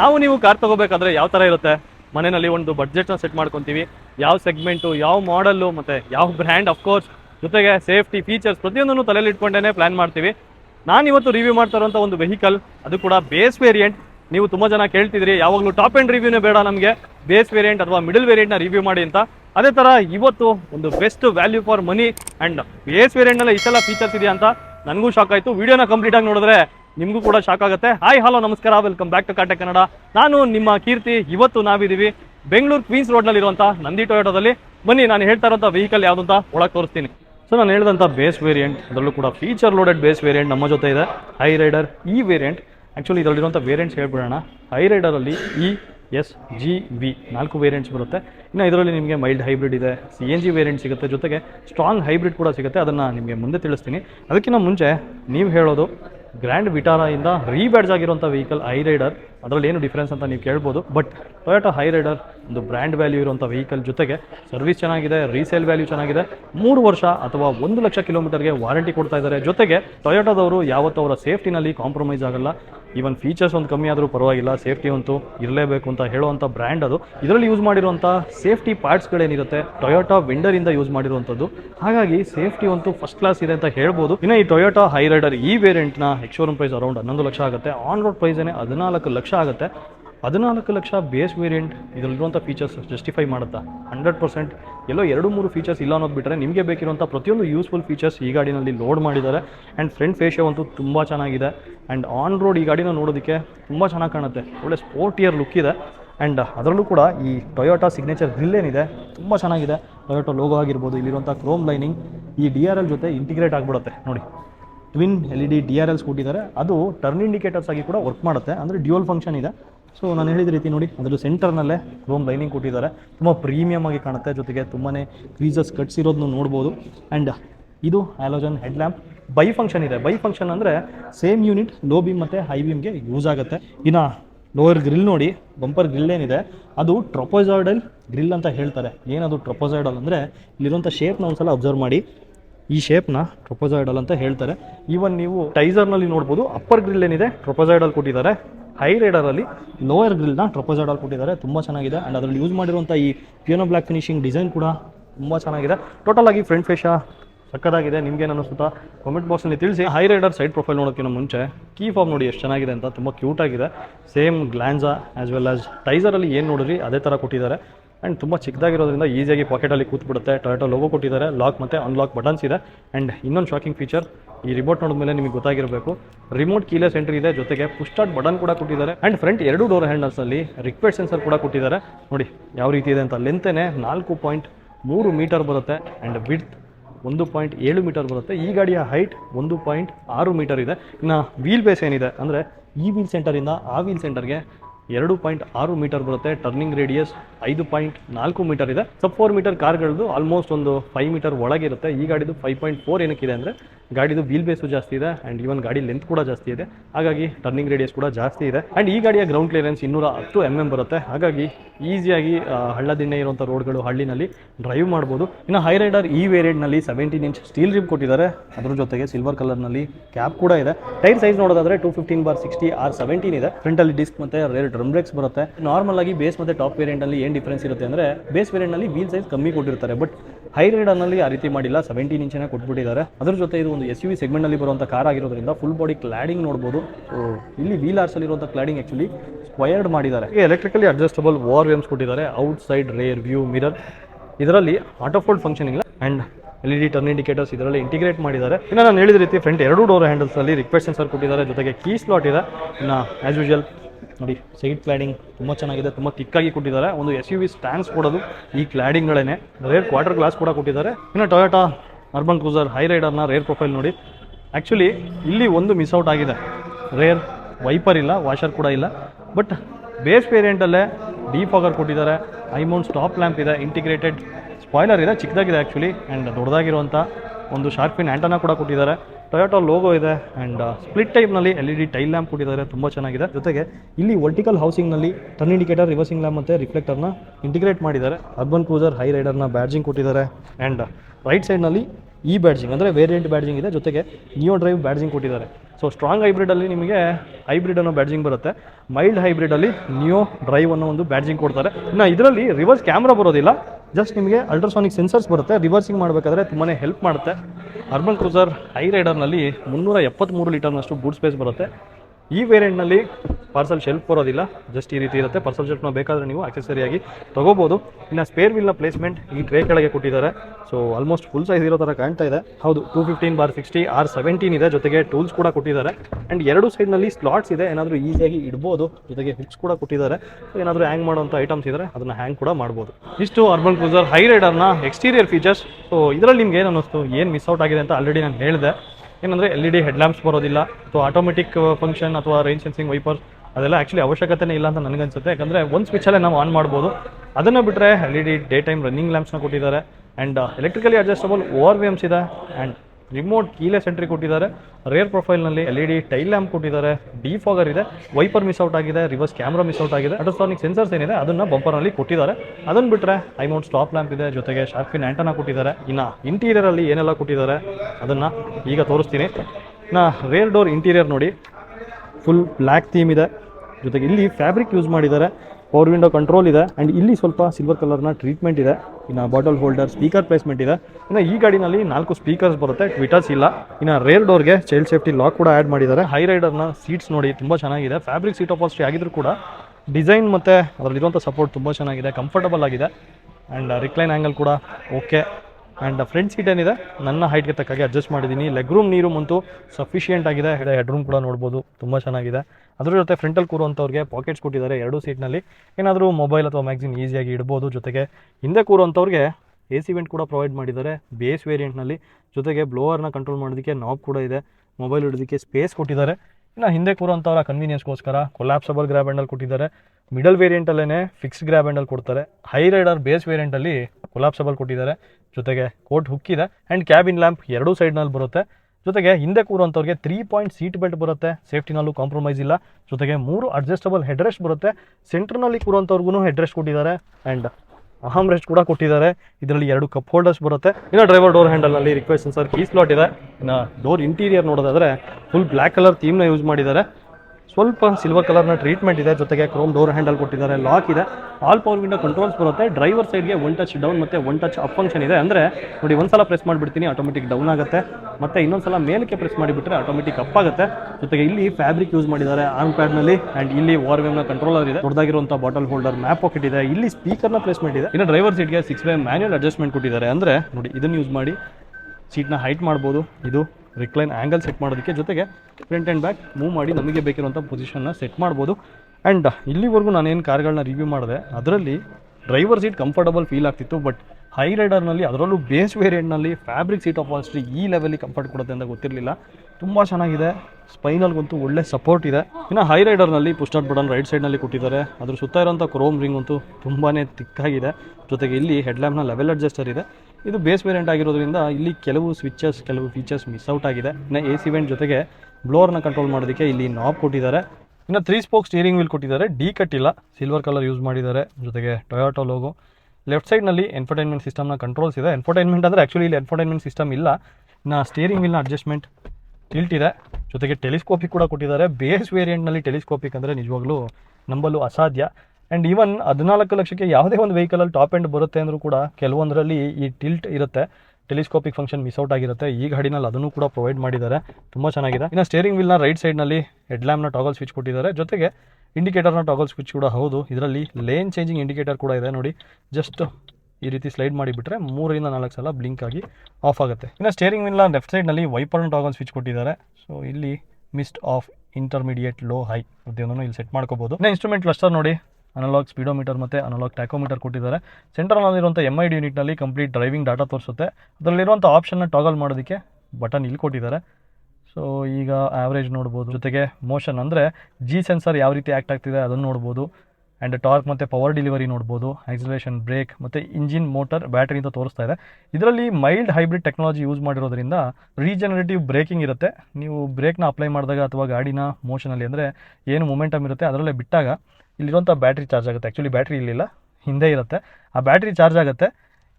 ನಾವು ನೀವು ಕಾರ್ ತಗೋಬೇಕಾದ್ರೆ ಯಾವ ಥರ ಇರುತ್ತೆ? ಮನೆಯಲ್ಲಿ ಒಂದು ಬಡ್ಜೆಟ್ನ ಸೆಟ್ ಮಾಡ್ಕೊತೀವಿ. ಯಾವ ಸೆಗ್ಮೆಂಟು ಯಾವ ಮಾಡಲ್ಲು ಮತ್ತು ಯಾವ ಬ್ರ್ಯಾಂಡ್ ಅಫ್ಕೋರ್ಸ್ ಜೊತೆಗೆ ಸೇಫ್ಟಿ ಫೀಚರ್ಸ್ ಪ್ರತಿಯೊಂದನ್ನು ತಲೆಯಲ್ಲಿ ಇಟ್ಕೊಂಡೇ ಪ್ಲಾನ್ ಮಾಡ್ತೀವಿ. ನಾನು ಇವತ್ತು ರಿವ್ಯೂ ಮಾಡ್ತಾ ಒಂದು ವೆಹಿಕಲ್ ಅದು ಕೂಡ ಬೇಸ್ ವೇರಿಯಂಟ್ ನೀವು ತುಂಬ ಜನ ಕೇಳ್ತಿದ್ರಿ ಯಾವಾಗಲೂ ಟಾಪ್ ಆ್ಯಂಡ್ ರಿವ್ಯೂನೇ ಬೇಡ ನಮಗೆ. ಬೇಸ್ ವೇರಿಯಂಟ್ ಅಥವಾ ಮಿಡಲ್ ವೇರಿಯಂಟ್ನ ರಿವ್ಯೂ ಮಾಡಿ ಅಂತ. ಅದೇ ಥರ ಇವತ್ತು ಒಂದು best value for money and base ವೇರಿಯಂಟ್ನಲ್ಲಿ ಇಷ್ಟೆಲ್ಲ ಫೀಚರ್ಸ್ ಇದೆಯಾ ಅಂತ ನನಗೂ ಶಾಕ್ ಆಯಿತು. ವಿಡಿಯೋನ ಕಂಪ್ಲೀಟ್ ಆಗಿ ನೋಡಿದ್ರೆ ನಿಮಗೂ ಕೂಡ ಶಾಕ್ ಆಗುತ್ತೆ. ಹಾಯ್ ಹಲೋ ನಮಸ್ಕಾರ. ವೆಲ್ಕಮ್ ಬ್ಯಾಕ್ ಟು ಕಾಟೆ ಕನ್ನಡ. ನಾನು ನಿಮ್ಮ ಕೀರ್ತಿ. ಇವತ್ತು ನಾವಿದ್ದೀವಿ ಬೆಂಗಳೂರು ಕ್ವೀನ್ಸ್ ರೋಡ್ನಲ್ಲಿರುವಂಥ ನಂದಿ ಟೊಯೋಟೋದಲ್ಲಿ ಬನ್ನಿ, ನಾನು ಹೇಳ್ತಾ ಇರೋಂಥ ವೆಹಿಕಲ್ ಯಾವುದು ಅಂತ ಒಳಗೆ ತೋರಿಸ್ತೀನಿ. ಸೊ ನಾನು ಹೇಳಿದಂಥ ಬೇಸ್ ವೇರಿಯಂಟ್ ಅದರಲ್ಲೂ ಕೂಡ ಫೀಚರ್ ಲೋಡೆಡ್ ಬೇಸ್ ವೇರಿಯಂಟ್ ನಮ್ಮ ಜೊತೆ ಇದೆ. ಹೈ ರೈಡರ್ ಈ ವೇರಿಯಂಟ್ ಆ್ಯಕ್ಚುಲಿ ಇದರಲ್ಲಿರುವಂಥ ವೇರಿಯಂಟ್ಸ್ ಹೇಳ್ಬಿಡೋಣ. ಹೈ ರೈಡರಲ್ಲಿ ಈ ಎಸ್ ಜಿ ವಿ ನಾಲ್ಕು ವೇರಿಯಂಟ್ಸ್ ಬರುತ್ತೆ. ಇನ್ನು ಇದರಲ್ಲಿ ನಿಮಗೆ ಮೈಲ್ಡ್ ಹೈಬ್ರಿಡ್ ಇದೆ ಸಿ ಎನ್ ಜಿ ವೇರಿಯಂಟ್ ಸಿಗುತ್ತೆ. ಜೊತೆಗೆ ಸ್ಟ್ರಾಂಗ್ ಹೈಬ್ರಿಡ್ ಕೂಡ ಸಿಗುತ್ತೆ. ಅದನ್ನು ನಿಮಗೆ ಮುಂದೆ ತಿಳಿಸ್ತೀನಿ. ಅದಕ್ಕಿಂತ ಮುಂಚೆ, ನೀವು ಹೇಳೋದು ಗ್ರ್ಯಾಂಡ್ ವಿಟಾರಾಯಿಂದ ರೀಬ್ಯಾಡ್ಜ್ ಆಗಿರುವಂಥ ವೆಹಿಕಲ್ ಐ ರೈಡರ್ ಅದರಲ್ಲಿ ಏನು ಡಿಫ್ರೆನ್ಸ್ ಅಂತ ನೀವು ಕೇಳ್ಬೋದು. ಬಟ್ ಟೊಯೋಟೋ ಹೈ ರೈಡರ್ ಒಂದು ಬ್ರ್ಯಾಂಡ್ ವ್ಯಾಲ್ಯೂ ಇರುವಂಥ ವೆಹಿಕಲ್ ಜೊತೆಗೆ ಸರ್ವಿಸ್ ಚೆನ್ನಾಗಿದೆ ರೀಸೇಲ್ ವ್ಯಾಲ್ಯೂ ಚೆನ್ನಾಗಿದೆ. ಮೂರು ವರ್ಷ ಅಥವಾ ಒಂದು ಲಕ್ಷ ಕಿಲೋಮೀಟರ್ಗೆ ವಾರಂಟಿ ಕೊಡ್ತಾ ಇದ್ದಾರೆ. ಜೊತೆಗೆ ಟೊಯೋಟೋದವರು ಯಾವತ್ತೂ ಅವರ ಸೇಫ್ಟಿನಲ್ಲಿ ಕಾಂಪ್ರಮೈಸ್ ಆಗಲ್ಲ. ಈವನ್ ಫೀಚರ್ಸ್ ಒಂದು ಕಮ್ಮಿ ಆದರೂ ಪರವಾಗಿಲ್ಲ. ಸೇಫ್ಟಿ ಅಂತೂ ಇರಲೇಬೇಕು ಅಂತ ಹೇಳುವಂಥ ಬ್ರ್ಯಾಂಡ್ ಅದು. ಇದರಲ್ಲಿ ಯೂಸ್ ಮಾಡಿರುವಂಥ ಸೇಫ್ಟಿ ಪಾರ್ಟ್ಸ್ಗಳೇನಿರುತ್ತೆ ಟೊಯೋಟಾ ವಿಂಡರಿಂದ ಯೂಸ್ ಮಾಡಿರುವಂಥದ್ದು. ಹಾಗಾಗಿ ಸೇಫ್ಟಿ ಅಂತೂ ಫಸ್ಟ್ ಕ್ಲಾಸ್ ಇದೆ ಅಂತ ಹೇಳ್ಬೋದು. ಇನ್ನು ಈ ಟೊಯೋಟಾ ಹೈ ರೈಡರ್ ಈ ವೇರಿಯಂಟ್ನ ಎಕ್ಶೋರೂಮ್ ಪ್ರೈಸ್ ಅರೌಂಡ್ ಹನ್ನೊಂದು ಲಕ್ಷ ಆಗುತ್ತೆ. ಆನ್ ರೋಡ್ ಪ್ರೈಸೇ ಹದಿನಾಲ್ಕು ಲಕ್ಷ ಆಗುತ್ತೆ. ಹದಿನಾಲ್ಕು ಲಕ್ಷ ಬೇಸ್ ವೇರಿಯಂಟ್ ಇದರಲ್ಲಿರುವಂಥ ಫೀಚರ್ಸ್ ಜಸ್ಟಿಫೈ ಮಾಡುತ್ತಾ? Hundred percent. ಎಲ್ಲೋ ಎರಡು ಮೂರು ಫೀಚರ್ಸ್ ಇಲ್ಲ ಅನ್ನೋದು ಬಿಟ್ಟರೆ ನಿಮಗೆ ಬೇಕಿರುವಂಥ ಪ್ರತಿಯೊಂದು ಯೂಸ್ಫುಲ್ ಫೀಚರ್ಸ್ ಈ ಗಾಡಿನಲ್ಲಿ ಲೋಡ್ ಮಾಡಿದ್ದಾರೆ. ಆ್ಯಂಡ್ ಫ್ರಂಟ್ ಫೇಶೋ ಅಂತೂ ತುಂಬ ಚೆನ್ನಾಗಿದೆ. ಆ್ಯಂಡ್ ಆನ್ ರೋಡ್ ಈ ಗಾಡಿನ ನೋಡೋದಕ್ಕೆ ತುಂಬ ಚೆನ್ನಾಗಿ ಕಾಣುತ್ತೆ. ಒಳ್ಳೆ ಸ್ಪೋರ್ಟಿಯರ್ ಲುಕ್ ಇದೆ. ಆ್ಯಂಡ್ ಅದರಲ್ಲೂ ಕೂಡ ಈ ಟೊಯೋಟಾ ಸಿಗ್ನೇಚರ್ ಗ್ರಿಲ್ ಏನಿದೆ, ತುಂಬ ಚೆನ್ನಾಗಿದೆ. ಟೊಯೋಟಾ ಲೋಗೋ ಆಗಿರ್ಬೋದು, ಇಲ್ಲಿರುವಂಥ ಕ್ರೋಮ್ ಲೈನಿಂಗ್ ಈ ಡಿ ಆರ್ ಎಲ್ ಜೊತೆ ಇಂಟಿಗ್ರೇಟ್ ಆಗಿಬಿಡುತ್ತೆ. ನೋಡಿ. Twin L E D D R Ls ಕೊಟ್ಟಿದ್ದಾರೆ ಅದು ಟರ್ನ್ ಇಂಡಿಕೇಟರ್ಸ್ ಆಗಿ ಕೂಡ ವರ್ಕ್ ಮಾಡುತ್ತೆ. ಅಂದರೆ ಡ್ಯೂಯಲ್ ಫಂಕ್ಷನ್ ಇದೆ. ಸೊ ನಾನು ಹೇಳಿದ ರೀತಿ ನೋಡಿ ಅದರಲ್ಲಿ ಸೆಂಟರ್ನಲ್ಲೇ ಕ್ರೋಮ್ ಲೈನಿಂಗ್ ಕೊಟ್ಟಿದ್ದಾರೆ ತುಂಬ ಪ್ರೀಮಿಯಮ್ ಆಗಿ ಕಾಣುತ್ತೆ. ಜೊತೆಗೆ ತುಂಬಾ ಕ್ರೀಸಸ್ ಕಟ್ಸಿರೋದನ್ನು ನೋಡ್ಬೋದು. ಆ್ಯಂಡ್ ಇದು halogen head lamp bi function ಇದೆ. ಬೈ ಫಂಕ್ಷನ್ ಅಂದರೆ ಸೇಮ್ ಯೂನಿಟ್ ಲೋ ಬೀಮ್ ಮತ್ತು ಹೈ ಬೀಮ್ಗೆ ಯೂಸ್ ಆಗುತ್ತೆ. ಇನ್ನು ಲೋವರ್ ಗ್ರಿಲ್ ನೋಡಿ ಬಂಪರ್ ಗ್ರಿಲ್ ಏನಿದೆ, ಅದು ಟ್ರೊಪೊಸಾಯ್ಡಲ್ ಗ್ರಿಲ್ ಅಂತ ಹೇಳ್ತಾರೆ. ಏನದು ಟ್ರೊಪೊಸಾಯ್ಡಲ್ ಅಂದರೆ ಇಲ್ಲಿರುವಂಥ ಶೇಪ್ನ ಒಂದ್ಸಲ ಅಬ್ಸರ್ವ್ ಮಾಡಿ. ಈ ಶೇಪ್ನ ಟ್ರೊಪೊಸಾಯ್ಡಲ್ ಅಂತ ಹೇಳ್ತಾರೆ. ಈವನ್ ನೀವು ಟೈಸರ್ನಲ್ಲಿ ನೋಡ್ಬೋದು ಅಪ್ಪರ್ ಗ್ರಿಲ್ ಏನಿದೆ ಟ್ರೊಪೊಸಾಯ್ಡಲ್ ಕೊಟ್ಟಿದ್ದಾರೆ. ಹೈ ರೈಡರಲ್ಲಿ ಲೋಯರ್ ಗ್ರಿಲ್ನ ಟ್ರೊಪೊಸೈಡಲ್ ಕೊಟ್ಟಿದ್ದಾರೆ. ತುಂಬ ಚೆನ್ನಾಗಿದೆ. ಆ್ಯಂಡ್ ಅದರಲ್ಲಿ ಯೂಸ್ ಮಾಡಿರುವಂಥ ಈ ಪಿಯೋನೋ ಬ್ಲ್ಯಾಕ್ ಫಿನಿಶಿಂಗ್ ಡಿಸೈನ್ ಕೂಡ ತುಂಬ ಚೆನ್ನಾಗಿದೆ. ಟೋಟಲ್ ಆಗಿ ಫ್ರಂಟ್ ಫೇಶ ಸಕ್ಕದಾಗಿದೆ. ನಿಮಗೆ ನಾನು ಸುತ್ತ ಕಾಮೆಂಟ್ ಬಾಕ್ಸಲ್ಲಿ ತಿಳಿಸಿ. ಹೈ ರೈಡರ್ ಸೈಡ್ ಪ್ರೊಫೈಲ್ ನೋಡೋಕ್ಕಿಂತ ಮುಂಚೆ ಕೀ ಫಾರ್ಮ್ ನೋಡಿ ಎಷ್ಟು ಚೆನ್ನಾಗಿದೆ ಅಂತ. ತುಂಬ ಕ್ಯೂಟ್ ಆಗಿದೆ. Same Glanza as well as ಟೈಸರಲ್ಲಿ ಏನು ನೋಡಿರಿ ಅದೇ ಥರ ಕೊಟ್ಟಿದ್ದಾರೆ. ಆ್ಯಂಡ್ ತುಂಬ ಚಿಕ್ಕದಾಗಿರೋದ್ರಿಂದ ಈಸಿಯಾಗಿ ಪಾಕೆಟಲ್ಲಿ ಕೂತ್ಬಿಡುತ್ತೆ. ಟೊಯೋಟೋ ಲೋಗೋ ಕೊಟ್ಟಿದ್ದಾರೆ. ಲಾಕ್ ಮತ್ತು ಅನ್ಲಾಕ್ ಬಟನ್ಸ್ ಇದೆ. ಆ್ಯಂಡ್ ಇನ್ನೊಂದು ಶಾಕಿಂಗ್ ಫೀಚರ್ ಈ ರಿಮೋಟ್ ನೋಡಿದ್ಮೇಲೆ ನಿಮಗೆ ಗೊತ್ತಾಗಿರಬೇಕು. ರಿಮೋಟ್ ಕೀಲೆಸ್ ಎಂಟ್ರಿ ಇದೆ. ಜೊತೆಗೆ ಪುಷ್ ಸ್ಟಾರ್ಟ್ ಬಟನ್ ಕೂಡ ಕೊಟ್ಟಿದ್ದಾರೆ. ಆ್ಯಂಡ್ ಫ್ರಂಟ್ ಎರಡು ಡೋರ್ ಹ್ಯಾಂಡಲ್ಸಲ್ಲಿ ರಿಕ್ವೆಸ್ಟ್ ಸೆನ್ಸರ್ ಕೂಡ ಕೊಟ್ಟಿದ್ದಾರೆ. ನೋಡಿ, ಯಾವ ರೀತಿ ಇದೆ ಅಂತ. ಲೆಂತೇನೆ ನಾಲ್ಕು ಪಾಯಿಂಟ್ ಮೂರು ಮೀಟರ್ ಬರುತ್ತೆ. ಆ್ಯಂಡ್ ವಿಡ್ತ್ ಒಂದು ಪಾಯಿಂಟ್ ಏಳು ಮೀಟರ್ ಬರುತ್ತೆ. ಈ ಗಾಡಿಯ ಹೈಟ್ ಒಂದು ಪಾಯಿಂಟ್ ಆರು ಮೀಟರ್ ಇದೆ. ಇನ್ನು ವೀಲ್ ಬೇಸ್ ಏನಿದೆ ಅಂದರೆ ಈ ವೀಲ್ ಸೆಂಟರಿಂದ ಆ ವೀಲ್ ಸೆಂಟರ್ಗೆ ಎರಡು ಪಾಯಿಂಟ್ ಆರು ಮೀಟರ್ ಬರುತ್ತೆ ಟರ್ನಿಂಗ್ ರೇಡಿಯಸ್ ಐದು ಪಾಯಿಂಟ್ ನಾಲ್ಕು ಮೀಟರ್ ಇದೆ. ಸಬ್ ಫೋರ್ ಮೀಟರ್ ಕಾರ್ಗಳದ್ದು ಆಲ್ಮೋಸ್ಟ್ ಒಂದು ಫೈವ್ ಮೀಟರ್ ಒಳಗಿರುತ್ತೆ. ಈ ಗಾಡಿದು ಫೈವ್ ಪಾಯಿಂಟ್ ಫೋರ್ ಏನಕ್ಕಿದೆ ಅಂದರೆ ಗಾಡಿದು ವೀಲ್ ಬೇಸು ಜಾಸ್ತಿ ಇದೆ ಆ್ಯಂಡ್ ಈವನ್ ಗಾಡಿ ಲೆಂತ್ ಕೂಡ ಜಾಸ್ತಿ ಇದೆ. ಹಾಗಾಗಿ ಟರ್ನಿಂಗ್ ರೇಡಿಯಸ್ ಕೂಡ ಜಾಸ್ತಿ ಇದೆ. ಆ್ಯಂಡ್ ಈ ಗಾಡಿಯ ಗ್ರೌಂಡ್ ಕ್ಲಿಯರೆನ್ಸ್ ಇನ್ನೂರ ಹತ್ತು ಎಂ ಎಂ ಬರುತ್ತೆ. ಹಾಗಾಗಿ ಈಸಿಯಾಗಿ ಹಳ್ಳ ದಿಣ್ಣೆ ಇರುವಂಥ ರೋಡ್ಗಳು ಹಳ್ಳಿನಲ್ಲಿ ಡ್ರೈವ್ ಮಾಡ್ಬೋದು. ಇನ್ನು ಹೈ ರೈಡರ್ ಈ ವೇರಿಯಂಟ್ನಲ್ಲಿ ಸೆವೆಂಟೀನ್ ಇಂಚ್ ಸ್ಟೀಲ್ ರಿಮ್ ಕೊಟ್ಟಿದ್ದಾರೆ. ಅದ್ರ ಜೊತೆಗೆ ಸಿಲ್ವರ್ ಕಲರ್ನಲ್ಲಿ ಕ್ಯಾಬ್ ಕೂಡ ಇದೆ. ಟೈರ್ ಸೈಜ್ ನೋಡೋದಾದ್ರೆ two fifteen bar sixty R seventeen ಇದೆ. ಫ್ರಂಟಲ್ಲಿ ಡಿಸ್ಕ್ ಮತ್ತು ರೇರ್ ಡ್ರಮ್ ಬ್ರೇಕ್ಸ್ ಬರುತ್ತೆ. ನಾರ್ಮಲ್ ಆಗಿ ಬೇಸ್ ಮತ್ತು ಟಾಪ್ ವೇರಿಯಂಟಲ್ಲಿ ಏನು ಡಿಫ್ರೆನ್ಸ್ ಇರುತ್ತೆ ಅಂದರೆ ಬೇಸ್ ವೇರಿಯಂಟ್ನಲ್ಲಿ ವೀಲ್ ಸೈಜ್ ಕಮ್ಮಿ ಕೊಟ್ಟಿರ್ತಾರೆ. ಬಟ್ ಹೈ ಅನ್ನಲ್ಲಿ ಆ ರೀತಿ ಮಾಡಿಲ್ಲ. ಸೆವೆಂಟೀನ್ ಇಂಚಿನ ಕೊಟ್ಬಿಟ್ಟಿದ್ದಾರೆ. ಅದ್ರ ಜೊತೆ ಇದು ಒಂದು ಎಸ್ ಯು ವಿ ಸೆಗ್ಮೆಂಟ್ನಲ್ಲಿ ಬರುವಂಥ ಕಾರ್ ಆಗಿರೋದ್ರಿಂದ ಫುಲ್ ಬಾಡಿ ಕ್ಲಾಡಿಂಗ್ ನೋಡಬಹುದು ಇಲ್ಲಿ ವೀಲ್ ಆರ್ಸಲ್ಲಿರುವಂಥ ಕ್ಲಾಡಿಂಗ್ ಆ್ಯಕ್ಚುಲಿ ಸ್ಕ್ವಯರ್ಡ್ ಮಾಡಿದ್ದಾರೆ ಎಲೆಕ್ಟ್ರಿಕಲಿ ಅಡ್ಜಸ್ಟಬಲ್ ವಾರ್ ವೇಮ್ಸ್ ಕೊಟ್ಟಿದ್ದಾರೆ. Outside rear view mirror ಇದರಲ್ಲಿ ಆಟೋ ಫೋಲ್ಡ್ ಫಂಕ್ಷನ್ ಇಲ್ಲ. And L E D turn indicators ಇದರಲ್ಲಿ ಇಂಟಿಗ್ರೇಟ್ ಮಾಡಿದ್ದಾರೆ. ಇನ್ನು ನಾನು ಹೇಳಿದ ರೀತಿ ಫ್ರಂಟ್ ಎರಡು ಡೋರ್ ಹ್ಯಾಂಡಲ್ಸ್ ಅಲ್ಲಿ ರಿಕ್ವೆಸ್ಟ್ ಸೆನ್ಸರ್ ಕೊಟ್ಟಿದ್ದಾರೆ. ಜೊತೆಗೆ ಕೀ ಸ್ಲಾಟ್ ಇದೆ. ಇನ್ನು ಆಸ್ ಯೂಶುವಲ್ ನೋಡಿ, ಸೈಡ್ ಕ್ಲಾಡಿಂಗ್ ತುಂಬ ಚೆನ್ನಾಗಿದೆ, ತುಂಬ ತಿಕ್ಕಾಗಿ ಕೊಟ್ಟಿದ್ದಾರೆ. ಒಂದು ಎಸ್ ಯು ವಿ ಸ್ಟ್ಯಾಂಡ್ಸ್ ಕೊಡೋದು ಈ ಕ್ಲಾಡಿಂಗ್ಗಳೇ ರೇರ್ ಕ್ವಾರ್ಟರ್ ಗ್ಲಾಸ್ ಕೂಡ ಕೊಟ್ಟಿದ್ದಾರೆ. ಇನ್ನು ಟೊಯೋಟಾ ಅರ್ಬನ್ ಕ್ರೂಸರ್ ಹೈ ರೈಡರ್ನ ರೇರ್ ಪ್ರೊಫೈಲ್ ನೋಡಿ. ಆ್ಯಕ್ಚುಲಿ ಇಲ್ಲಿ ಒಂದು ಮಿಸ್ ಔಟ್ ಆಗಿದೆ. ರೇರ್ ವೈಪರ್ ಇಲ್ಲ ವಾಷರ್ ಕೂಡ ಇಲ್ಲ. ಬಟ್ ಬೇಸ್ ವೇರಿಯಂಟಲ್ಲೇ ಡೀಫಾಗರ್ ಕೊಟ್ಟಿದ್ದಾರೆ. ಐಮೌಂಟ್ ಸ್ಟಾಪ್ ಲ್ಯಾಂಪ್ ಇದೆ ಇಂಟಿಗ್ರೇಟೆಡ್ ಸ್ಪಾಯ್ಲರ್ ಇದೆ, ಚಿಕ್ಕದಾಗಿದೆ ಆ್ಯಕ್ಚುಲಿ ಆ್ಯಂಡ್ ದೊಡ್ಡದಾಗಿರುವಂಥ ಒಂದು ಶಾರ್ಪಿನ್ ಆ್ಯಂಟನ ಕೂಡ ಕೊಟ್ಟಿದ್ದಾರೆ. ಟೊಯೋಟೋ ಲೋಗೋ ಇದೆ and split ಟೈಪ್ನಲ್ಲಿ L E D tail lamp ಕೊಟ್ಟಿದ್ದಾರೆ ತುಂಬ ಚೆನ್ನಾಗಿದೆ. ಜೊತೆಗೆ ಇಲ್ಲಿ ವರ್ಟಿಕಲ್ ಹೌಸಿಂಗ್ನಲ್ಲಿ ಟರ್ನ್ ಇಂಡಿಕೇಟರ್ ರಿವರ್ಸಿಂಗ್ ಲ್ಯಾಂಪ್ ಮತ್ತು ರಿಫ್ಲೆಕ್ಟರ್ನ ಇಂಟಿಗ್ರೇಟ್ ಮಾಡಿದ್ದಾರೆ. ಅರ್ಬನ್ ಕ್ರೂಸರ್ ಹೈ ರೈಡರ್ನ ಬ್ಯಾಡ್ಜಿಂಗ್ ಕೊಟ್ಟಿದ್ದಾರೆ. ಆ್ಯಂಡ್ ರೈಟ್ ಸೈಡ್ನಲ್ಲಿ ಈ ಬ್ಯಾಡ್ಜಿಂಗ್ ಅಂದರೆ ವೇರಿಯಂಟ್ ಬ್ಯಾಡ್ಜಿಂಗ್ ಇದೆ, ಜೊತೆಗೆ ನಿಯೋ ಡ್ರೈವ್ ಬ್ಯಾಡ್ಜಿಂಗ್ ಕೊಟ್ಟಿದ್ದಾರೆ. ಸೊ ಸ್ಟ್ರಾಂಗ್ ಹೈಬ್ರಿಡಲ್ಲಿ ನಿಮಗೆ ಹೈಬ್ರಿಡ್ ಅನ್ನೋ ಬ್ಯಾಡ್ಜಿಂಗ್ ಬರುತ್ತೆ. ಮೈಲ್ಡ್ ಹೈಬ್ರಿಡಲ್ಲಿ ನ್ಯೂ ಡ್ರೈವ್ ಅನ್ನೋ ಒಂದು ಬ್ಯಾಡ್ಜಿಂಗ್ ಕೊಡ್ತಾರೆ. ಇನ್ನು ಇದರಲ್ಲಿ ರಿವರ್ಸ್ ಕ್ಯಾಮ್ರಾ ಬರೋದಿಲ್ಲ. ಜಸ್ಟ್ ನಿಮಗೆ ಅಲ್ಟ್ರಾಸಾನಿಕ್ ಸೆನ್ಸರ್ಸ್ ಬರುತ್ತೆ ರಿವರ್ಸಿಂಗ್ ಮಾಡಬೇಕಾದ್ರೆ ತುಂಬಾ ಹೆಲ್ಪ್ ಮಾಡುತ್ತೆ. ಅರ್ಬನ್ ಕ್ರೂಸರ್ ಹೈ ರೈಡರ್ನಲ್ಲಿ ಮುನ್ನೂರ ಎಪ್ಪತ್ತ್ಮೂರು ಲೀಟರ್ನಷ್ಟು ಬೂಟ್ ಸ್ಪೇಸ್ ಬರುತ್ತೆ. ಈ ವೇರಿಯಂಟ್ನಲ್ಲಿ ಪಾರ್ಸಲ್ ಶೆಲ್ಫ್ ಬರೋದಿಲ್ಲ. ಜಸ್ಟ್ ಈ ರೀತಿ ಇರುತ್ತೆ. ಪಾರ್ಸಲ್ ಶೆಲ್ಫ್ನ ಬೇಕಾದರೆ ನೀವು ಆಕ್ಸೆಸರಿಯಾಗಿ ತೊಗೋಬೋದು. ಇನ್ನು ಸ್ಪೇರ್ ವೀಲ್ನ ಪ್ಲೇಸ್ಮೆಂಟ್ ಈ ಟ್ರೇ ಕೆಳಗೆ ಕೊಟ್ಟಿದ್ದಾರೆ. ಸೊ ಆಲ್ಮೋಸ್ಟ್ ಫುಲ್ ಸೈಜ್ ಇರೋ ಥರ ಕಾಣ್ತಾ ಇದೆ. ಹೌದು two fifteen bar sixty R seventeen ಇದೆ. ಜೊತೆಗೆ ಟೂಲ್ಸ್ ಕೂಡ ಕೊಟ್ಟಿದ್ದಾರೆ. ಆ್ಯಂಡ್ ಎರಡು ಸೈಡ್ನಲ್ಲಿ ಸ್ಲಾಟ್ಸ್ ಇದೆ. ಏನಾದರೂ ಈಸಿಯಾಗಿ ಇಡ್ಬೋದು. ಜೊತೆಗೆ ಹುಕ್ಸ್ ಕೂಡ ಕೊಟ್ಟಿದ್ದಾರೆ. ಏನಾದರೂ ಹ್ಯಾಂಗ್ ಮಾಡುವಂಥ ಐಟಮ್ಸ್ ಇದ್ದರೆ ಅದನ್ನು ಹ್ಯಾಂಗ್ ಕೂಡ ಮಾಡ್ಬೋದು. ಇಷ್ಟು ಅರ್ಬನ್ ಕ್ರೂಸರ್ ಹೈ ರೈಡರ್ನ ಎಕ್ಸ್ಟೀರಿಯರ್ ಫೀಚರ್ಸ್ ಸೊ ಇದರಲ್ಲಿ ನಿಮ್ಗೆ ಏನು ಅನ್ನಿಸ್ತು ಏನು ಮಿಸ್ ಔಟ್ ಆಗಿದೆ ಅಂತ ಆಲ್ರೆಡಿ ನಾನು ಹೇಳಿದೆ. ಏನಂದರೆ ಎಲ್ ಇ ಡಿ ಹೆಡ್ಲ್ಯಾಂಪ್ಸ್ ಬರೋದಿಲ್ಲ, ಅಥವಾ ಆಟೋಮೆಟಿಕ್ ಫಂಕ್ಷನ್ ಅಥವಾ ರೈನ್ ಸೆನ್ಸಿಂಗ್ ವೈಪರ್ ಅದೆಲ್ಲ ಆ್ಯಕ್ಚುಲಿ ಅವಶ್ಯಕತೆನೇ ಇಲ್ಲ ಅಂತ ನನಗನ್ಸುತ್ತೆ. ಯಾಕಂದರೆ ಒಂದು ಸ್ವಿಚಲ್ಲೇ ನಾವು ಆನ್ ಮಾಡ್ಬೋದು. ಅದನ್ನು ಬಿಟ್ಟರೆ L E D day time running ಲ್ಯಾಂಪ್ಸ್ನ ಕೊಟ್ಟಿದ್ದಾರೆ. ಆ್ಯಂಡ್ ಎಲೆಕ್ಟ್ರಿಕಲಿ ಅಡ್ಜಸ್ಟಬಲ್ ಓವರ್ ಎಮ್ಸ್ ಇದೆ. ಆ್ಯಂಡ್ ರಿಮೋಟ್ ಕೀಲೆ ಸೆಂಟ್ರಿ ಕೊಟ್ಟಿದ್ದಾರೆ. Rear ಪ್ರೊಫೈಲ್ನಲ್ಲಿ L E D tail lamp ಕೊಟ್ಟಿದ್ದಾರೆ. ಡಿಫಾಗರ್ ಇದೆ. ವೈಪರ್ ಮಿಸ್ ಔಟ್ ಆಗಿದೆ. ರಿವರ್ಸ್ ಕ್ಯಾಮ್ರಾ ಮಿಸ್ ಔಟ್ ಆಗಿದೆ. ಅಲ್ಟ್ರಾಸಾನಿಕ್ ಸೆನ್ಸರ್ಸ್ ಏನಿದೆ, ಅದನ್ನು ಬಂಪರ್ನಲ್ಲಿ ಕೊಟ್ಟಿದ್ದಾರೆ. ಅದನ್ನು ಬಿಟ್ಟರೆ ಐಮೌಂಟ್ ಸ್ಟಾಪ್ ಲ್ಯಾಂಪ್ ಇದೆ. ಜೊತೆಗೆ ಶಾರ್ಪಿನ್ ಆ್ಯಂಟನ ಕೊಟ್ಟಿದ್ದಾರೆ. ಇನ್ನು ಇಂಟೀರಿಯರಲ್ಲಿ ಏನೆಲ್ಲ ಕೊಟ್ಟಿದ್ದಾರೆ, ಅದನ್ನು ಈಗ ತೋರಿಸ್ತೀನಿ. ನಾ ರೇರ್ ಡೋರ್ ಇಂಟೀರಿಯರ್ ನೋಡಿ. ಫುಲ್ ಬ್ಲ್ಯಾಕ್ ಥೀಮ್ ಇದೆ. ಜೊತೆಗೆ ಇಲ್ಲಿ ಫ್ಯಾಬ್ರಿಕ್ ಯೂಸ್ ಮಾಡಿದ್ದಾರೆ. ಪವರ್ ವಿಂಡೋ ಕಂಟ್ರೋಲ್ ಇದೆ. ಆ್ಯಂಡ್ ಇಲ್ಲಿ ಸ್ವಲ್ಪ ಸಿಲ್ವರ್ ಕಲರ್ನ ಟ್ರೀಟ್ಮೆಂಟ್ ಇದೆ. ಇನ್ನು ಬಾಟಲ್ ಹೋಲ್ಡರ್ ಸ್ಪೀಕರ್ ಪ್ಲೇಸ್ಮೆಂಟ್ ಇದೆ. ಇನ್ನು ಈ ಗಾಡಿನಲ್ಲಿ ನಾಲ್ಕು ಸ್ಪೀಕರ್ಸ್ ಬರುತ್ತೆ. ಟ್ವಿಟರ್ಸ್ ಇಲ್ಲ. ಇನ್ನು ರೇರ್ ಡೋರ್ಗೆ ಚೈಲ್ಡ್ ಸೇಫ್ಟಿ ಲಾಕ್ ಕೂಡ ಆ್ಯಡ್ ಮಾಡಿದ್ದಾರೆ. ಹೈ ರೈಡರ್ನ ಸೀಟ್ಸ್ ನೋಡಿ ತುಂಬ ಚೆನ್ನಾಗಿದೆ. ಫ್ಯಾಬ್ರಿಕ್ ಸೀಟ್ ಆಫ್ ಆಗಿದ್ರು ಕೂಡ ಡಿಸೈನ್ ಮತ್ತು ಅದರಲ್ಲಿರುವಂಥ ಸಪೋರ್ಟ್ ತುಂಬ ಚೆನ್ನಾಗಿದೆ. ಕಂಫರ್ಟಬಲ್ ಆಗಿದೆ. ಆ್ಯಂಡ್ ರಿಕ್ಲೈನ್ ಆ್ಯಂಗಲ್ ಕೂಡ ಓಕೆ ಆ್ಯಂಡ್ ಫ್ರಂಟ್ ಸೀಟ್ ಏನಿದೆ? ನನ್ನ ಹೈಟ್ಗೆ ತಕ್ಕಾಗಿ ಅಡ್ಜಸ್ಟ್ ಮಾಡಿದ್ದೀನಿ ಲೆಗ್ ರೂಮ್ ನೀರು ಅಂತೂ ಸಫಿಷಿಯೆಂಟ್ ಆಗಿದೆ. ಹೆಡ್ ರೂಮ್ ಕೂಡ ನೋಡ್ಬೋದು. ತುಂಬ ಚೆನ್ನಾಗಿದೆ. ಅದ್ರ ಜೊತೆ ಫ್ರಂಟಲ್ಲಿ ಕೂರುವಂಥವ್ರಿಗೆ ಪಾಕೆಟ್ಸ್ ಕೊಟ್ಟಿದ್ದಾರೆ ಎರಡು ಸೀಟ್ನಲ್ಲಿ ಏನಾದರೂ ಮೊಬೈಲ್ ಅಥವಾ ಮ್ಯಾಗ್ಝಿನ್ ಈಸಿಯಾಗಿ ಇಡ್ಬೋದು. ಜೊತೆಗೆ ಹಿಂದೆ ಕೂರುವಂಥವ್ರಿಗೆ ಎ ಸಿ ವೆಂಟ್ ಕೂಡ ಪ್ರೊವೈಡ್ ಮಾಡಿದ್ದಾರೆ. ಬೇಸ್ ವೇರಿಯಂಟ್ನಲ್ಲಿ ಜೊತೆಗೆ ಬ್ಲೋವರ್ನ ಕಂಟ್ರೋಲ್ ಮಾಡೋದಕ್ಕೆ ನಾಬ್ ಕೂಡ ಇದೆ. ಮೊಬೈಲ್ ಇಡೋದಕ್ಕೆ ಸ್ಪೇಸ್ ಕೊಟ್ಟಿದ್ದಾರೆ. ಇನ್ನು ಹಿಂದೆ ಕೂರುವಂಥವ್ರ ಕನ್ವೀನಿಯನ್ಸ್ಗೋಸ್ಕರ ಕೊಲ್ಯಾಪ್ಸಬಲ್ ಗ್ರ್ಯಾಬ್ ಹ್ಯಾಂಡಲ್ ಕೊಟ್ಟಿದ್ದಾರೆ. ಮಿಡಲ್ ವೇರಿಯಂಟಲ್ಲೇ ಫಿಕ್ಸ್ ಗ್ರ್ಯಾಬ್ ಹ್ಯಾಂಡಲ್ ಕೊಡ್ತಾರೆ. ಹೈ ರೈಡರ್ ಬೇಸ್ ವೇರಿಯಂಟಲ್ಲಿ ಕೊಲ್ಯಾಪ್ಸಬಲ್ ಕೊಟ್ಟಿದ್ದಾರೆ. ಜೊತೆಗೆ ಕೋಟ್ ಹುಕ್ ಇದೆ. ಆ್ಯಂಡ್ ಕ್ಯಾಬಿನ್ ಲ್ಯಾಂಪ್ ಎರಡೂ ಸೈಡ್ನಲ್ಲಿ ಬರುತ್ತೆ. ಜೊತೆಗೆ ಹಿಂದೆ ಕೂರುವಂಥವ್ರಿಗೆ ತ್ರೀ ಪಾಯಿಂಟ್ ಸೀಟ್ ಬೆಲ್ಟ್ ಬರುತ್ತೆ. ಸೇಫ್ಟಿನಲ್ಲೂ ಕಾಂಪ್ರಮೈಸ್ ಇಲ್ಲ. ಜೊತೆಗೆ ಮೂರು ಅಡ್ಜಸ್ಟಬಲ್ ಹೆಡ್ರೆಸ್ಟ್ ಬರುತ್ತೆ. ಸೆಂಟ್ರ್ನಲ್ಲಿ ಕೂರುವಂಥವ್ರಿಗೂ ಹೆಡ್ರೆಸ್ಟ್ ಕೊಟ್ಟಿದ್ದಾರೆ. ಆ್ಯಂಡ್ ಅಹಮ್ ರೆಸ್ಟ್ ಕೂಡ ಕೊಟ್ಟಿದ್ದಾರೆ. ಇದರಲ್ಲಿ ಎರಡು ಕಪ್ ಹೋಲ್ಡರ್ಸ್ ಬರುತ್ತೆ. ಇನ್ನು ಡ್ರೈವರ್ ಡೋರ್ ಹ್ಯಾಂಡಲ್ನಲ್ಲಿ ರಿಕ್ವೆಸ್ಟ್ ಸರ್ ಕೀ ಸ್ಲಾಟ್ ಇದೆ. ಇನ್ನು ಡೋರ್ ಇಂಟೀರಿಯರ್ ನೋಡೋದಾದ್ರೆ ಫುಲ್ ಬ್ಲ್ಯಾಕ್ ಕಲರ್ ಥೀಮ್ನ ಯೂಸ್ ಮಾಡಿದ್ದಾರೆ. ಸ್ವಲ್ಪ ಸಿಲ್ವರ್ ಕಲರ್ನ ಟ್ರೀಟ್ಮೆಂಟ್ ಇದೆ. ಜೊತೆಗೆ ಕ್ರೋಮ್ ಡೋರ್ ಹ್ಯಾಂಡಲ್ ಕೊಟ್ಟಿದ್ದಾರೆ. ಲಾಕ್ ಇದೆ. ಆಲ್ ಪವರ್ ವಿಂಡೋ ಕಂಟ್ರೋಲ್ಸ್ ಬರುತ್ತೆ. ಡ್ರೈವರ್ ಸೈಡ್ಗೆ ಒನ್ ಟಚ್ ಡೌನ್ ಮತ್ತು ಒನ್ ಟಚ್ ಅಪ್ ಫಂಕ್ಷನ್ ಇದೆ. ಅಂದರೆ ನೋಡಿ, ಒಂದ್ಸಲ ಪ್ರೆಸ್ ಮಾಡಿಬಿಡ್ತೀನಿ ಆಟೋಮೆಟಿಕ್ ಡೌನ್ ಆಗುತ್ತೆ. ಮತ್ತು ಇನ್ನೊಂದ್ಸಲ ಮೇಲಕ್ಕೆ ಪ್ರೆಸ್ ಮಾಡಿಬಿಟ್ರೆ ಆಟೋಮೆಟಿಕ್ ಅಪ್ ಆಗುತ್ತೆ. ಜೊತೆಗೆ ಇಲ್ಲಿ ಫ್ಯಾಬ್ರಿಕ್ ಯೂಸ್ ಮಾಡಿದ್ದಾರೆ. ಆರ್ಮ್ ಪ್ಯಾಡ್ನಲ್ಲಿ ಆ್ಯಂಡ್ ಇಲ್ಲಿ ವಾರ್ ವೇಮ್ನ ಕಂಟ್ರೋಲರ್ ಇದೆ. ದೊಡ್ಡದಾಗಿರುವಂಥ ಬಾಟಲ್ ಹೋಲ್ಡರ್ ಮ್ಯಾಪ್ ಪಾಕೆಟ್ ಇದೆ. ಇಲ್ಲಿ ಸ್ಪೀಕರ್ನ ಪ್ಲೇಸ್ಮೆಂಟ್ ಇದೆ ಇನ್ನು ಡ್ರೈವರ್ ಸೀಟ್ಗೆ ಸಿಕ್ಸ್ ವೇ ಮ್ಯಾನ್ಯಲ್ ಅಡ್ಜಸ್ಟ್ಮೆಂಟ್ ಕೊಟ್ಟಿದ್ದಾರೆ. ಅಂದರೆ ನೋಡಿ, ಇದನ್ನು ಯೂಸ್ ಮಾಡಿ ಸೀಟ್ನ ಹೈಟ್ ಮಾಡ್ಬೋದು. ಇದು ರಿಕ್ಲೈನ್ ಆ್ಯಂಗಲ್ ಸೆಟ್ ಮಾಡೋದಕ್ಕೆ ಜೊತೆಗೆ ಫ್ರಂಟ್ ಆ್ಯಂಡ್ ಬ್ಯಾಕ್ ಮೂವ್ ಮಾಡಿ ನಮಗೆ ಬೇಕಿರುವಂಥ ಪೊಸಿಷನ್ನ ಸೆಟ್ ಮಾಡ್ಬೋದು. ಆ್ಯಂಡ್ ಇಲ್ಲಿವರೆಗೂ ನಾನೇನು ಕಾರ್ಗಳನ್ನ ರಿವ್ಯೂ ಮಾಡಿದೆ, ಅದರಲ್ಲಿ ಡ್ರೈವರ್ ಸೀಟ್ ಕಂಫರ್ಟಬಲ್ ಫೀಲ್ ಆಗ್ತಿತ್ತು ಬಟ್ ಹೈ ರೈಡರ್ನಲ್ಲಿ ಅದರಲ್ಲೂ ಬೇಸ್ ವೇರಿಯಂಟ್ನಲ್ಲಿ ಫ್ಯಾಬ್ರಿಕ್ ಸೀಟ್ ಆಫ್ ಆಸ್ಟ್ರಿ ಈ ಲೆವೆಲಿಗೆ ಕಂಫರ್ಟ್ ಕೊಡುತ್ತೆ ಅಂತ ಗೊತ್ತಿರಲಿಲ್ಲ. ತುಂಬ ಚೆನ್ನಾಗಿದೆ ಸ್ಪೈನಲ್ಗಂತೂ ಒಳ್ಳೆ ಸಪೋರ್ಟ್ ಇದೆ. ಇನ್ನು ಹೈ ರೈಡರ್ನಲ್ಲಿ ಪುಸ್ಟಾಟ್ ಬಟನ್ ರೈಟ್ ಸೈಡ್ನಲ್ಲಿ ಕೊಟ್ಟಿದ್ದಾರೆ. ಅದ್ರ ಸುತ್ತ ಇರೋಂಥ ಕ್ರೋಮ್ ರಿಂಗ್ ಅಂತೂ ತುಂಬಾ ತಿಕ್ಕಾಗಿದೆ ಜೊತೆಗೆ ಇಲ್ಲಿ ಹೆಡ್ಲ್ಯಾಂಪ್ನ ಲೆವೆಲ್ ಅಡ್ಜಸ್ಟರ್ ಇದೆ. ಇದು ಬೇಸ್ ವೇರಿಯಂಟ್ ಆಗಿರೋದ್ರಿಂದ ಇಲ್ಲಿ ಕೆಲವು ಸ್ವಿಚಸ್ ಕೆಲವು ಫೀಚರ್ಸ್ ಮಿಸ್ ಔಟ್ ಆಗಿದೆ. ಇನ್ನು ಎ ಸಿ ವೆಂಟ್ ಜೊತೆಗೆ ಬ್ಲೋರ್ನ ಕಂಟ್ರೋಲ್ ಮಾಡೋದಕ್ಕೆ ಇಲ್ಲಿ ನಾಬ್ ಕೊಟ್ಟಿದ್ದಾರೆ. ಇನ್ನು ತ್ರೀ ಸ್ಪೋಕ್ ಸ್ಟೀರಿಂಗ್ ವೀಲ್ ಕೊಟ್ಟಿದ್ದಾರೆ. ಡಿ ಕಟ್ಟಿಲ್ಲ. ಸಿಲ್ವರ್ ಕಲರ್ ಯೂಸ್ ಮಾಡಿದ್ದಾರೆ. ಜೊತೆಗೆ ಟೊಯಾಟೋ ಲೋಗೋ ಲೆಫ್ಟ್ ಸೈಡ್ನಲ್ಲಿ ಎನ್ಫರ್ಟೈನ್ಮೆಂಟ್ ಸಿಸ್ಟಮ್ನ ಕಂಟ್ರೋಲ್ಸ್ ಇದೆ. ಎನ್ಫರ್ಟೈನ್ಮೆಂಟ್ ಅಂದರೆ ಆ್ಯಕ್ಚುಲಿ ಇಲ್ಲಿ ಎನ್ಫರ್ಟೈನ್ಮೆಂಟ್ ಸಿಸ್ಟಮ್ ಇಲ್ಲ. ಇನ್ನು ಸ್ಟೀರಿಂಗ್ ವೀಲ್ನ ಅಡ್ಜಸ್ಟ್ಮೆಂಟ್ ಟಿಲ್ಟ್ ಜೊತೆಗೆ ಟೆಲಿಸ್ಕೋಪಿಕ್ ಕೂಡ ಕೊಟ್ಟಿದ್ದಾರೆ. ಬೇಸ್ ವೇರಿಯಂಟ್ನಲ್ಲಿ ಟೆಲಿಸ್ಕೋಪಿಕ್ ಅಂದರೆ ನಿಜವಾಗ್ಲೂ ನಂಬಲು ಅಸಾಧ್ಯ. ಆ್ಯಂಡ್ ಈವನ್ ಹದಿನಾಲ್ಕು ಲಕ್ಷಕ್ಕೆ ಯಾವುದೇ ಒಂದು ವೆಹಿಕಲಲ್ಲಿ ಟಾಪ್ ಎಂಡ್ ಬರುತ್ತೆ ಅಂದರೂ ಕೂಡ ಕೆಲವೊಂದರಲ್ಲಿ ಈ ಟಿಲ್ಟ್ ಇರುತ್ತೆ. ಟೆಲಿಸ್ಕೋಪಿಕ್ ಫಂಕ್ಷನ್ ಮಿಸ್ ಔಟ್ ಆಗಿರುತ್ತೆ. ಈ ಗಾಡಿನಲ್ಲಿ ಅದನ್ನು ಕೂಡ ಪ್ರೊವೈಡ್ ಮಾಡಿದ್ದಾರೆ. ತುಂಬ ಚೆನ್ನಾಗಿದೆ. ಇನ್ನು ಸ್ಟೇರಿಂಗ್ ವೀಲ್ನ ರೈಟ್ ಸೈಡ್ನಲ್ಲಿ ಹೆಡ್ಲ್ಯಾಂಪ್ನ ಟಾಗಲ್ ಸ್ವಿಚ್ ಕೊಟ್ಟಿದ್ದಾರೆ. ಜೊತೆಗೆ ಇಂಡಿಕೇಟರ್ನ ಟಾಗಲ್ ಸ್ವಿಚ್ ಕೂಡ ಹೌದು. ಇದರಲ್ಲಿ ಲೇನ್ ಚೇಂಜಿಂಗ್ ಇಂಡಿಕೇಟರ್ ಕೂಡ ಇದೆ ನೋಡಿ. ಜಸ್ಟ್ ಈ ರೀತಿ ಸ್ಲೈಡ್ ಮಾಡಿಬಿಟ್ರೆ ಮೂರರಿಂದ ನಾಲ್ಕು ಸಲ ಬ್ಲಿಂಕ್ ಆಗಿ ಆಫ್ ಆಗುತ್ತೆ. ಇನ್ನು ಸ್ಟೇರಿಂಗ್ ವೀಲ್ನ ಲೆಫ್ಟ್ ಸೈಡ್ನಲ್ಲಿ ವೈಪರ್ನ ಟಾಗಲ್ ಸ್ವಿಚ್ ಕೊಟ್ಟಿದ್ದಾರೆ. ಸೊ ಇಲ್ಲಿ mist off intermediate low high ಪ್ರತಿಯೊಂದನ್ನು ಇಲ್ಲಿ ಸೆಟ್ ಮಾಡ್ಕೋಬೋದು. ಇನ್ನು ಇನ್ಸ್ಟ್ರೂಮೆಂಟ್ ಕ್ಲಸ್ಟರ್ ನೋಡಿ. ಅನಲಾಗ್ ಸ್ಪೀಡೋಮೀಟರ್ ಮತ್ತು ಅನಲಾಗ್ ಟ್ಯಾಕೋಮೀಟರ್ ಕೊಟ್ಟಿದ್ದಾರೆ. ಸೆಂಟ್ರಲ್ನಲ್ಲಿರುವಂಥ ಎಂ ಐ ಡಿ ಯೂನಿಟ್ನಲ್ಲಿ ಕಂಪ್ಲೀಟ್ ಡ್ರೈವಿಂಗ್ ಡಾಟಾ ತೋರಿಸುತ್ತೆ. ಅದರಲ್ಲಿರುವಂಥ ಆಪ್ಷನ್ನ ಟಾಗಲ್ ಮಾಡೋದಕ್ಕೆ ಬಟನ್ ಇಲ್ಲಿ ಕೊಟ್ಟಿದ್ದಾರೆ. ಸೊ ಈಗ ಆವ್ರೇಜ್ ನೋಡ್ಬೋದು. ಜೊತೆಗೆ ಮೋಷನ್ ಅಂದರೆ ಜಿ ಸೆನ್ಸರ್ ಯಾವ ರೀತಿ ಆ್ಯಕ್ಟ್ ಆಗ್ತಿದೆ ಅದನ್ನು ನೋಡ್ಬೋದು. ಆ್ಯಂಡ್ ಟಾರ್ಕ್ ಮತ್ತು ಪವರ್ ಡೆಲಿವರಿ ನೋಡ್ಬೋದು ಆಕ್ಸಿಲೇಷನ್ ಬ್ರೇಕ್ ಮತ್ತು ಇಂಜಿನ್ ಮೋಟರ್ ಬ್ಯಾಟ್ರಿ ಅಂತ ತೋರಿಸ್ತಾ ಇದೆ. ಇದರಲ್ಲಿ ಮೈಲ್ಡ್ ಹೈಬ್ರಿಡ್ ಟೆಕ್ನಾಲಜಿ ಯೂಸ್ ಮಾಡಿರೋದ್ರಿಂದ ರೀಜನರೇಟಿವ್ ಬ್ರೇಕಿಂಗ್ ಇರುತ್ತೆ. ನೀವು ಬ್ರೇಕ್ನ ಅಪ್ಲೈ ಮಾಡಿದಾಗ ಅಥವಾ ಗಾಡಿನ ಮೋಷನಲ್ಲಿ ಅಂದರೆ ಏನು ಮೊಮೆಂಟಮ್ ಇರುತ್ತೆ ಅದರಲ್ಲೇ ಬಿಟ್ಟಾಗ ಇಲ್ಲಿರುವಂಥ ಬ್ಯಾಟ್ರಿ ಚಾರ್ಜ್ ಆಗುತ್ತೆ. ಆ್ಯಕ್ಚುಲಿ ಬ್ಯಾಟ್ರಿ ಇಲ್ಲಿಲ್ಲ, ಹಿಂದೆ ಇರುತ್ತೆ. ಆ ಬ್ಯಾಟ್ರಿ ಚಾರ್ಜ್ ಆಗುತ್ತೆ.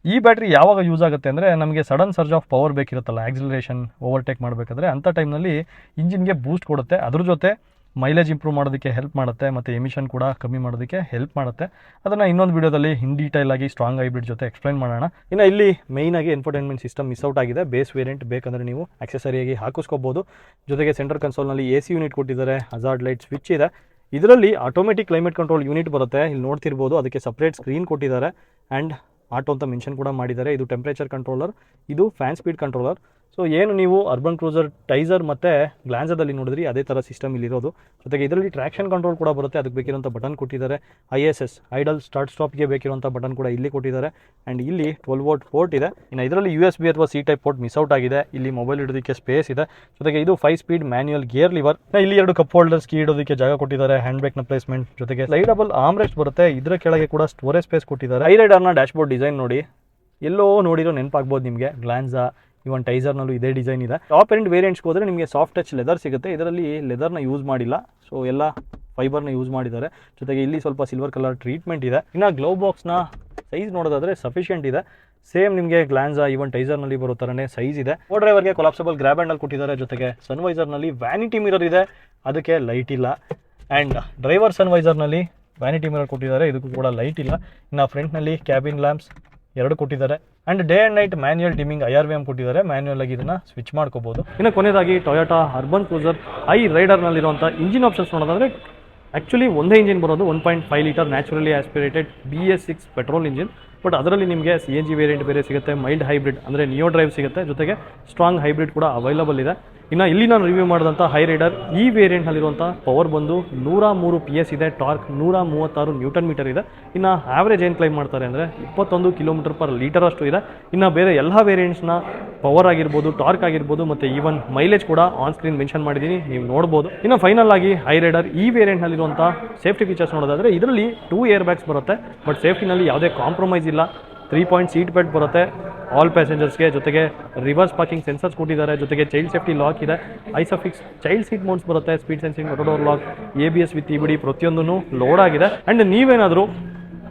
ಈ ಬ್ಯಾಟ್ರಿ ಯಾವಾಗ ಯೂಸ್ ಆಗುತ್ತೆ ಅಂದರೆ ನಮಗೆ ಸಡನ್ ಸರ್ಜ್ ಆಫ್ ಪವರ್ ಬೇಕಿರುತ್ತಲ್ಲ ಆಕ್ಸಿಲರೇಷನ್ ಓವರ್ಟೇಕ್ ಮಾಡಬೇಕಾದ್ರೆ ಅಂಥ ಟೈಮ್ನಲ್ಲಿ ಇಂಜಿನ್ಗೆ ಬೂಸ್ಟ್ ಕೊಡುತ್ತೆ. ಅದ್ರ ಜೊತೆ ಮೈಲೇಜ್ ಇಂಪ್ರೂವ್ ಮಾಡೋದಕ್ಕೆ ಹೆಲ್ಪ್ ಮಾಡುತ್ತೆ, ಮತ್ತು ಎಮಿಷನ್ ಕೂಡ ಕಮ್ಮಿ ಮಾಡೋದಕ್ಕೆ ಹೆಲ್ಪ್ ಮಾಡುತ್ತೆ. ಅದನ್ನು ಇನ್ನೊಂದು ವಿಡಿಯೋದಲ್ಲಿ ಇನ್ ಡೀಟೇಲ್ ಆಗಿ ಸ್ಟ್ರಾಂಗ್ ಹೈಬ್ರಿಡ್ ಜೊತೆ ಎಕ್ಸ್ಪ್ಲೈನ್ ಮಾಡೋಣ. ಇನ್ನು ಇಲ್ಲಿ ಮೇಯ್ನಾಗಿ ಎನ್ಫರ್ಟೈನ್ಮೆಂಟ್ ಸಿಸ್ಟಮ್ ಮಿಸ್ ಔಟ್ ಆಗಿದೆ. ಬೇಸ್ ವೇರಿಯಂಟ್ ಬೇಕಂದರೆ ನೀವು ಆಕ್ಸೆಸರಿಯಾಗಿ ಹಾಕಿಸ್ಕೋಬೋದು. ಜೊತೆಗೆ ಸೆಂಟರ್ ಕನ್ಸೋಲ್ನಲ್ಲಿ ಎ ಸಿ ಯೂನಿಟ್ ಕೊಟ್ಟಿದ್ದಾರೆ. ಹಜಾರ್ಡ್ ಲೈಟ್ ಸ್ವಿಚ್ ಇದೆ. ಇದರಲ್ಲಿ ಆಟೋಮೆಟಿಕ್ ಕ್ಲೈಮೇಟ್ ಕಂಟ್ರೋಲ್ ಯೂನಿಟ್ ಬರುತ್ತೆ. ಇಲ್ಲಿ ನೋಡ್ತಿರ್ಬೋದು. ಅದಕ್ಕೆ ಸಪ್ರೇಟ್ ಸ್ಕ್ರೀನ್ ಕೊಟ್ಟಿದ್ದಾರೆ. ಆ್ಯಂಡ್ ಆಟೋ ಅಂತ ಮೆನ್ಷನ್ ಕೂಡ ಮಾಡಿದ್ದಾರೆ. ಇದು ಟೆಂಪ್ರೇಚರ್ ಕಂಟ್ರೋಲರ್ ಇದು ಫ್ಯಾನ್ ಸ್ಪೀಡ್ ಕಂಟ್ರೋಲರ್ ಸೊ ಏನು ನೀವು ಅರ್ಬನ್ ಕ್ರೂಸರ್ ಟೈಸರ್ ಮತ್ತು ಗ್ಲಾನ್ಸದಲ್ಲಿ ನೋಡಿದ್ರಿ, ಅದೇ ಥರ ಸಿಸ್ಟಮ್ ಇಲ್ಲಿರೋದು. ಜೊತೆಗೆ ಇದರಲ್ಲಿ ಟ್ರ್ಯಾಕ್ಷನ್ ಕಂಟ್ರೋಲ್ ಕೂಡ ಬರುತ್ತೆ, ಅದಕ್ಕೆ ಬೇಕಿರುವಂಥ ಬಟನ್ ಕೊಟ್ಟಿದ್ದಾರೆ. I S S idle start ಸ್ಟಾಪ್ಗೆ ಬೇಕಿರುವಂಥ ಬಟನ್ ಕೂಡ ಇಲ್ಲಿ ಕೊಟ್ಟಿದ್ದಾರೆ. ಆ್ಯಂಡ್ ಇಲ್ಲಿ ಟ್ವೆಲ್ ವೋಟ್ ಪೋರ್ಟ್ ಇದೆ. ಇನ್ನು ಇದರಲ್ಲಿ ಯು ಎಸ್ ಬಿ ಅಥವಾ C type port miss out ಆಗಿದೆ. ಇಲ್ಲಿ ಮೊಬೈಲ್ ಇಡೋದಕ್ಕೆ ಸ್ಪೇಸ್ ಇದೆ. ಜೊತೆಗೆ ಇದು five speed manual gear lever ಇಲ್ಲಿ ಎರಡು ಕಪ್ ಹೋಲ್ಡರ್ಸ್ ಕೀ ಇಡೋದಕ್ಕೆ ಜಾಗ ಕೊಟ್ಟಿದ್ದಾರೆ. ಹ್ಯಾಂಡ್ ಬ್ಯಾಗ್ನ ಪ್ಲೇಸ್ಮೆಂಟ್ ಜೊತೆಗೆ ಸ್ಲೈಡಬಲ್ ಆಮ್ರೆಸ್ಟ್ ಬರುತ್ತೆ. ಇದರ ಕೆಳಗೆ ಕೂಡ ಸ್ಟೋರೇಜ್ ಸ್ಪೇಸ್ ಕೊಟ್ಟಿದ್ದಾರೆ. ಐ ರೈಡರ್ನ ಡ್ಯಾಶ್ಬೋರ್ಡ್ ಡಿಸೈನ್ ನೋಡಿ. ಎಲ್ಲೋ ನೋಡಿರೋ ನೆನಪಾಗ್ಬೋದು ನಿಮಗೆ. ಗ್ಲಾನ್ಸಾ ಇವನ್ ಟೈಸರ್ನಲ್ಲೂ ಇದೇ ಡಿಸೈನ್ ಇದೆ. ಟಾಪ್ ಎಂಡ್ ವೇರಿಯಂಟ್ಸ್ಗೆ ಹೋದರೆ ನಿಮಗೆ ಸಾಫ್ಟ್ ಟಚ್ ಲೆದರ್ ಸಿಗುತ್ತೆ. ಇದರಲ್ಲಿ ಲೆದರ್ನ ಯೂಸ್ ಮಾಡಿಲ್ಲ. ಸೊ ಎಲ್ಲ ಫೈಬರ್ನ ಯೂಸ್ ಮಾಡಿದ್ದಾರೆ. ಜೊತೆಗೆ ಇಲ್ಲಿ ಸ್ವಲ್ಪ ಸಿಲ್ವರ್ ಕಲರ್ ಟ್ರೀಟ್ಮೆಂಟ್ ಇದೆ. ಇನ್ನು ಗ್ಲೌ ಬಾಕ್ಸ್ನ ಸೈಜ್ ನೋಡೋದಾದ್ರೆ ಸಫಿಷಿಯೆಂಟ್ ಇದೆ. ಸೇಮ್ ನಿಮಗೆ ಗ್ಲಾನ್ಸಾ ಈವನ್ ಟೈಸರ್ನಲ್ಲಿ ಬರೋ ಥರನೇ ಸೈಜ್ ಇದೆ. ಡ್ರೈವರ್ಗೆ ಕೊಲಾಪ್ಸಬಲ್ ಗ್ರ್ಯಾಬ್ ಹ್ಯಾಂಡಲ್ ಕೊಟ್ಟಿದ್ದಾರೆ. ಜೊತೆಗೆ ಸನ್ವೈಸರ್ನಲ್ಲಿ ವ್ಯಾನಿಟಿ ಮಿರರ್ ಇದೆ. ಅದಕ್ಕೆ ಲೈಟ್ ಇಲ್ಲ. ಆ್ಯಂಡ್ ಡ್ರೈವರ್ ಸನ್ವೈಸರ್ನಲ್ಲಿ ವ್ಯಾನಿಟಿ ಮಿರರ್ ಕೊಟ್ಟಿದ್ದಾರೆ. ಇದಕ್ಕೂ ಕೂಡ ಲೈಟ್ ಇಲ್ಲ. ಇನ್ನು ಫ್ರಂಟ್ನಲ್ಲಿ ಕ್ಯಾಬಿನ್ ಲ್ಯಾಂಪ್ಸ್ ಎರಡು ಕೊಟ್ಟಿದ್ದಾರೆ. And day and night manual dimming I R V M ಕೊಟ್ಟಿದ್ದಾರೆ. ಮ್ಯಾನ್ಯಲ್ ಆಗಿ ಇದನ್ನ ಸ್ವಿಚ್ ಮಾಡ್ಕೋಬಹುದು ಇನ್ನು ಕೊನೆಯದಾಗಿ ಟೊಯೋಟಾ ಅರ್ಬನ್ ಕ್ರೂಸರ್ ಐ ರೈಡರ್ನಲ್ಲಿರುವಂಥ ಇಂಜಿನ್ ಆಪ್ಷನ್ಸ್ ನೋಡೋದಾದ್ರೆ ಆಕ್ಚುಲಿ ಒಂದೇ ಇಂಜಿನ್ ಬರೋದು one point five litre naturally aspirated B S six petrol engine but ಅದರಲ್ಲಿ ನಿಮಗೆ ಸಿ ಎನ್ ಜಿ ವೇರಿಯಂಟ್ ಬೇರೆ ಸಿಗುತ್ತೆ ಮೈಲ್ಡ್ ಹೈಬ್ರಿಡ್ ಅಂದರೆ ನಿಯೋ ಡ್ರೈವ್ ಸಿಗುತ್ತೆ. ಜೊತೆಗೆ ಸ್ಟ್ರಾಂಗ್ ಹೈಬ್ರಿಡ್ ಕೂಡ ಅವೈಲಬಲ್ ಇದೆ. ಇನ್ನು ಇಲ್ಲಿ ನಾನು ರಿವ್ಯೂ ಮಾಡಿದಂಥ ಹೈ ರೈಡರ್ ಈ ವೇರಿಯಂಟ್ನಲ್ಲಿರುವಂಥ ಪವರ್ ಬಂದು ನೂರ ಮೂರು ಪಿ ಎಸ್ ಇದೆ ಟಾರ್ಕ್ ನೂರ ಮೂವತ್ತಾರು ನ್ಯೂಟನ್ ಮೀಟರ್ ಇದೆ. ಇನ್ನು ಆವ್ರೇಜ್ ಏನು ಕ್ಲೈಮ್ ಮಾಡ್ತಾರೆ ಅಂದರೆ ಇಪ್ಪತ್ತೊಂದು ಕಿಲೋಮೀಟರ್ ಪರ್ ಲೀಟರ್ ಅಷ್ಟು ಇದೆ. ಇನ್ನು ಬೇರೆ ಎಲ್ಲ ವೇರಿಯಂಟ್ಸ್ನ ಪವರ್ ಆಗಿರ್ಬೋದು ಟಾರ್ಕ್ ಆಗಿರ್ಬೋದು, ಮತ್ತು ಈವನ್ ಮೈಲೇಜ್ ಕೂಡ ಆನ್ ಸ್ಕ್ರೀನ್ ಮೆನ್ಷನ್ ಮಾಡಿದ್ದೀನಿ ನೀವು ನೋಡ್ಬೋದು. ಇನ್ನು ಫೈನಲ್ ಆಗಿ ಹೈ ರೈಡರ್ ಈ ವೇರಿಯಂಟ್ನಲ್ಲಿರುವಂಥ ಸೇಫ್ಟಿ ಫೀಚರ್ಸ್ ನೋಡೋದಾದ್ರೆ, ಇದರಲ್ಲಿ ಟೂ ಏರ್ ಬ್ಯಾಗ್ಸ್ ಬರುತ್ತೆ ಬಟ್ ಸೇಫ್ಟಿನಲ್ಲಿ ಯಾವುದೇ ಕಾಂಪ್ರಮೈಸ್ ಇಲ್ಲ. ತ್ರೀ ಪಾಯಿಂಟ್ ಸೀಟ್ ಬೆಲ್ಟ್ ಬರುತ್ತೆ. ಆಲ್ ಪ್ಯಾಸೆಂಜರ್ಸ್ಗೆ ಜೊತೆಗೆ ರಿವರ್ಸ್ ಪಾರ್ಕಿಂಗ್ ಸೆನ್ಸರ್ಸ್ ಕೊಟ್ಟಿದ್ದಾರೆ. ಜೊತೆಗೆ ಚೈಲ್ಡ್ ಸೇಫ್ಟಿ ಲಾಕ್ ಇದೆ. ಐಸಫಿಕ್ಸ್ ಚೈಲ್ಡ್ ಸೀಟ್ ಮೋಡ್ಸ್ ಬರುತ್ತೆ. Speed sensing door lock A B S with E B D ಪ್ರತಿಯೊಂದೂ ಲೋಡ್ ಆಗಿದೆ. ಆ್ಯಂಡ್ ನೀವೇನಾದರೂ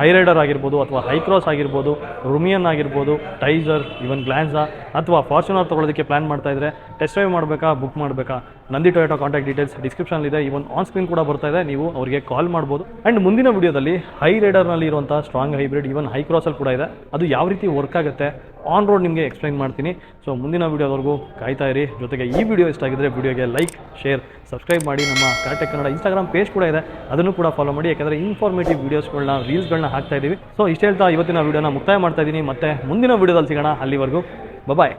ಹೈ ರೈಡರ್ ಆಗಿರ್ಬೋದು ಅಥವಾ ಹೈ ಕ್ರಾಸ್ ಆಗಿರ್ಬೋದು ರುಮಿಯನ್ ಆಗಿರ್ಬೋದು ಟೈಸರ್ ಇವನ್ ಗ್ಲಾನ್ಸಾ ಅಥವಾ ಫಾರ್ಚುನರ್ ತೊಗೊಳೋದಕ್ಕೆ ಪ್ಲ್ಯಾನ್ ಮಾಡ್ತಾ ಇದ್ದರೆ ಟೆಸ್ಟ್ ಡ್ರೈವ್ ಮಾಡಬೇಕಾ ಬುಕ್ ಮಾಡಬೇಕಾ? Nandi Toyota contact details description ಇದೆ. ಇವನ್ ಆನ್ ಸ್ಕ್ರೀನ್ ಕೂಡ ಬರ್ತಾ ಇದೆ. ನೀವು ಅವರಿಗೆ ಕಾಲ್ ಮಾಡ್ಬೋದು. ಆ್ಯಂಡ್ ಮುಂದಿನ ವಿಡಿಯೋದಲ್ಲಿ ಹೈ ರೈಡರ್ನಲ್ಲಿ ಇರುವಂಥ ಸ್ಟ್ರಾಂಗ್ ಹೈಬ್ರಿಡ್ ಈವನ್ ಹೈ ಕ್ರಾಸಲ್ಲಿ ಕೂಡ ಇದೆ. ಅದು ಯಾವ ರೀತಿ ವರ್ಕ್ ಆಗುತ್ತೆ? ಆನ್ ರೋಡ್ ನಿಮಗೆ ಎಕ್ಸ್ಪ್ಲೈನ್ ಮಾಡ್ತೀನಿ. ಸೊ ಮುಂದಿನ ವಿಡಿಯೋದವರೆಗೂ ಕಾಯ್ತಾ ಇರಿ. ಜೊತೆಗೆ ಈ ವಿಡಿಯೋ ಇಷ್ಟ ಆಗಿದ್ರೆ ವಿಡಿಯೋಗೆ ಲೈಕ್ ಶೇರ್ ಸಬ್ಸ್ಕ್ರೈಬ್ ಮಾಡಿ. ನಮ್ಮ ಕಾರ್ಟೆಕ್ ಕನ್ನಡ ಇನ್ಸ್ಟಾಗ್ರಾಮ್ ಪೇಜ್ ಕೂಡ ಇದೆ. ಅದನ್ನು ಕೂಡ ಫಾಲೋ ಮಾಡಿ. ಯಾಕಂದರೆ ಇನ್ಫಾರ್ಮೇಟಿವ್ ವೀಡಿಯೋಸ್ಗಳನ್ನ ರೀಲ್ಸ್ಗಳನ್ನ ಹಾಕ್ತಾ ಇದ್ದೀವಿ ಸೊ ಇಷ್ಟ ಹೇಳ್ತಾ ಇವತ್ತಿನ ವಿಡಿಯೋನ ಮುಕ್ತಾಯ ಮಾಡ್ತಾ ಇದ್ದೀನಿ ಮತ್ತೆ ಮುಂದಿನ ವಿಡಿಯೋದಲ್ಲಿ ಸಿಗೋಣ. ಅಲ್ಲಿವರೆಗೂ. ಬಾಯ್